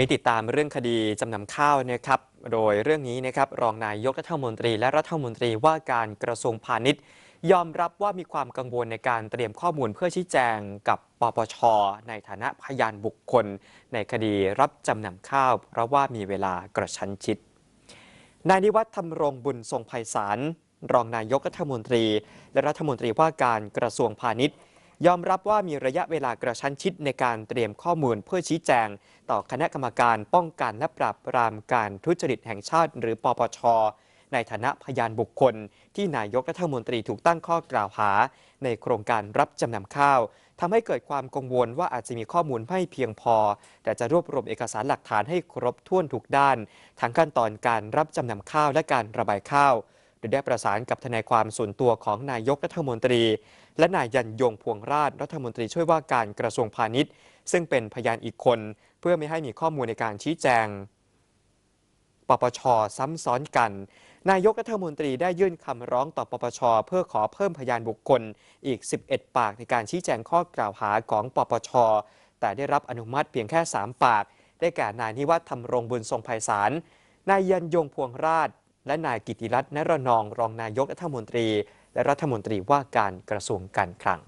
นี้ติดตามเรื่องคดีจำนำข้าวนะครับ โดยเรื่องนี้นะครับรองนายกรัฐมนตรีและรัฐมนตรีว่าการกระทรวงพาณิชย์ ยอมรับว่ามีความกังวลในการเตรียมข้อมูลเพื่อชี้แจงกับปปช ในฐานะพยานบุคคล ในคดีรับจำนำข้าว เพราะว่ามีเวลากระชั้นชิด นายนิวัฒน์ธรรมรงบุญทรงไพศาลรองนายกรัฐมนตรี และรัฐมนตรีว่าการกระทรวงพาณิชย์ ยอมรับว่ามีระยะเวลากระชั้นชิดในการเตรียมข้อมูลเพื่อชี้แจง ต่อคณะกรรมการป้องกันและปราบปรามการทุจริตแห่งชาติ หรือปปช ในฐานะพยานบุคคล ที่นายกรัฐมนตรีถูกตั้งข้อกล่าวหา ในโครงการรับจำนำข้าวทำให้เกิดความกังวลว่าอาจจะมีข้อมูลไม่เพียงพอ แต่จะรวบรวมเอกสารหลักฐานให้ครบถ้วนทุกด้านทั้งขั้นตอนการรับจำนำข้าวและการระบายข้าว โดยได้ประสานกับทนายความส่วนตัวของนายกรัฐมนตรี และนายยันยงพวงราชรัฐมนตรีช่วยว่าการกระทรวงพาณิชย์ ซึ่งเป็นพยานอีกคน เพื่อไม่ให้มีข้อมูลในการชี้แจง ปปชซ้ำซ้อนกัน นายกรัฐมนตรีได้ยื่นคำร้องต่อปปชเพื่อขอเพิ่มพยานบุคคลอีก 11 ปากในการชี้แจงข้อกล่าวหาของปปช แต่ได้รับอนุมัติเพียงแค่ 3 ปาก ได้แก่นายนิวัฒน์ธรรมรงบุญทรงไพศาลนายยันยงพวงราช และนายกิติรัตน์นรนอง รองนายกรัฐมนตรี และรัฐมนตรีว่าการกระทรวงการคลัง